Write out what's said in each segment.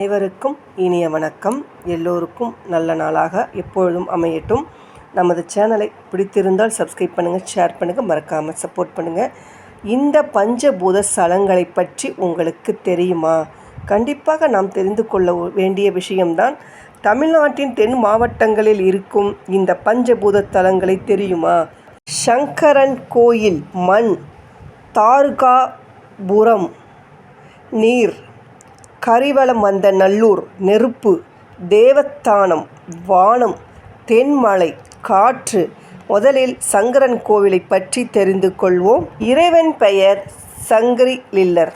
அனைவருக்கும் இனிய வணக்கம். எல்லோருக்கும் நல்ல நாளாக எப்பொழுதும் அமையட்டும். நமது சேனலை பிடித்திருந்தால் சப்ஸ்கிரைப் பண்ணுங்கள் ஷேர் பண்ணுங்கள் மறக்காமல் சப்போர்ட் பண்ணுங்கள் இந்த பஞ்சபூத ஸ்தலங்களை பற்றி உங்களுக்கு தெரியுமா? கண்டிப்பாக நாம் தெரிந்து கொள்ள வேண்டிய விஷயம்தான் தமிழ்நாட்டின் தென் மாவட்டங்களில் இருக்கும் இந்த பஞ்சபூத தலங்களை தெரியுமா? சங்கரன் கோயில் மண் தாருகாபுரம் நீர் கரிவலம் வந்த நல்லூர் நெருப்பு தேவத்தானம் வானம் தென்மலை காற்று முதலில் சங்கரன் கோவிலை பற்றி தெரிந்து கொள்வோம். இறைவன் பெயர் சங்கரி லில்லர்.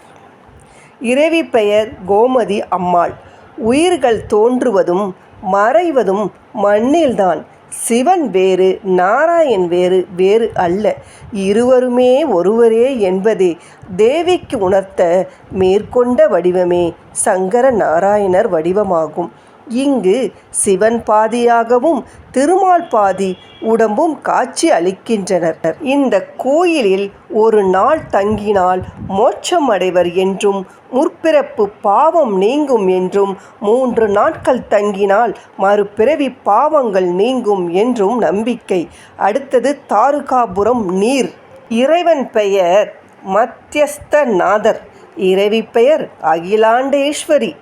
இறைவி பெயர் கோமதி அம்மாள். உயிர்கள் தோன்றுவதும் மறைவதும் மண்ணில்தான். சிவன் வேறு நாராயண் வேறு வேறு அல்ல. இருவருமே ஒருவரே என்பதே. தேவிக்கு உணர்த்த மேற்கொண்ட வடிவமே சங்கர நாராயணர் வடிவமாகும். இங்கு சிவன் பாதியாகவும் திருமால் பாதி உடம்பும் காட்சி அளிக்கின்றனர். இந்த கோயிலில் ஒரு நாள் தங்கினால் மோட்சம் அடைவர் என்றும் முற்பிறப்பு பாவம் நீங்கும் என்றும் மூன்று நாட்கள் தங்கினால் மறுபிறவி பாவங்கள் நீங்கும் என்றும் நம்பிக்கை. அடுத்தது தாருகாபுரம் நீர். இறைவன் பெயர் மத்தியஸ்தநாதர். இறைவி பெயர் அகிலாண்டேஸ்வரி.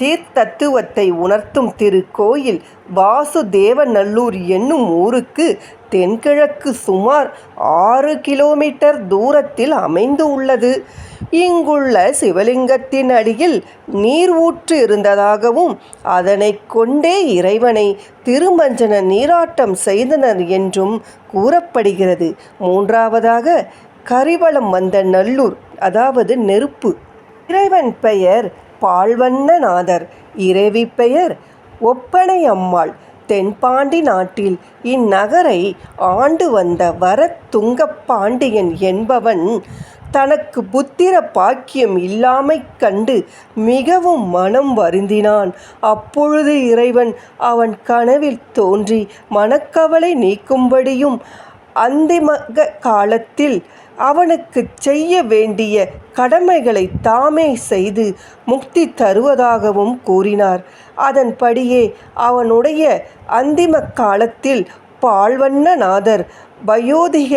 தீர்த்தத்துவத்தை உணர்த்தும் திருக்கோயில் வாசுதேவநல்லூர் என்னும் ஊருக்கு தென்கிழக்கு சுமார் ஆறு கிலோமீட்டர் தூரத்தில் அமைந்து உள்ளது. இங்குள்ள சிவலிங்கத்தின் அடியில் நீர் ஊற்று இருந்ததாகவும் அதனை கொண்டே இறைவனை திருமஞ்சன நீராட்டம் செய்தனர் என்றும் கூறப்படுகிறது. மூன்றாவதாக கரிவளம் வந்த நல்லூர் அதாவது நெருப்பு. இறைவன் பெயர் பால்வண்ணநாதர் இறைவி பெயர். ஒப்பனை அம்மாள் தென்பாண்டி நாட்டில் இந்நகரை ஆண்டு வந்த வரத்துங்க பாண்டியன் என்பவன் தனக்கு புத்திர பாக்கியம் இல்லாமை கண்டு மிகவும் மனம் வருந்தினான். அப்பொழுது இறைவன் அவன் கனவில் தோன்றி மனக்கவலை நீக்கும்படியும் அந்திம காலத்தில் அவனுக்கு செய்ய வேண்டிய கடமைகளை தாமே செய்து முக்தி தருவதாகவும் கூறினார். அதன்படியே அவனுடைய அந்திம காலத்தில் பால்வண்ணநாதர் வயோதிக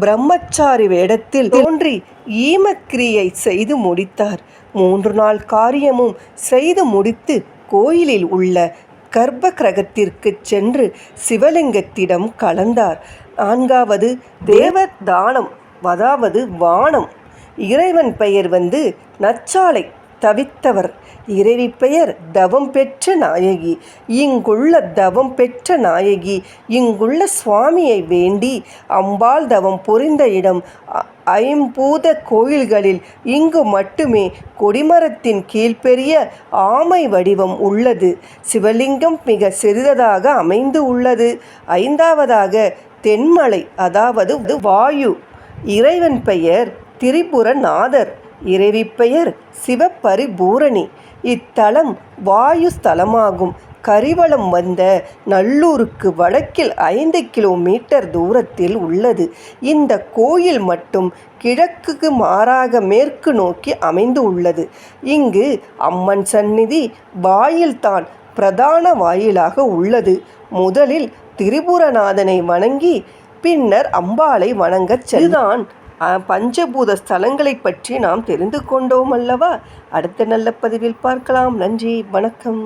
பிரம்மச்சாரி வேடத்தில் தோன்றி ஈமக்கிரியை செய்து முடித்தார். மூன்று நாள் காரியமும் செய்து முடித்து கோயிலில் உள்ள கர்ப்ப கிரகத்திற்கு சென்று சிவலிங்கத்திடம் கலந்தார். நான்காவது தேவதானம் அதாவது வானம். இறைவன் பெயர் வந்து நச்சாலை தவித்தவர். இறைவி பெயர் தவம் பெற்ற நாயகி. இங்குள்ள தவம் பெற்ற நாயகி இங்குள்ள சுவாமியை வேண்டி அம்பாள் தவம் புரிந்த இடம் ஐம்பூத கோயில்களில் இங்கு மட்டுமே கொடிமரத்தின் கீழ்பெரிய ஆமை வடிவம் உள்ளது. சிவலிங்கம் மிக சிறிததாக அமைந்து உள்ளது. ஐந்தாவதாக தென்மலை அதாவது வாயு. இறைவன் பெயர் திரிபுரநாதர் இறைவி பெயர் சிவபரிபூரணி. இத்தலம் வாயு ஸ்தலமாகும். கரிவளம் வந்த நல்லூருக்கு வடக்கில் ஐந்து கிலோமீட்டர் தூரத்தில் உள்ளது. இந்த கோயில் மட்டும் கிழக்குக்கு மாறாக மேற்கு நோக்கி அமைந்து உள்ளது இங்கு அம்மன் சந்நிதி வாயில்தான். பிரதான வாயிலாக உள்ளது. முதலில் திரிபுரநாதனை வணங்கி பின்னர் அம்பாளை வணங்கச் செல்தான் பஞ்சபூத ஸ்தலங்களை பற்றி நாம் தெரிந்து கொண்டோம் அல்லவா? அடுத்த நல்ல பதிவில் பார்க்கலாம். நன்றி வணக்கம்.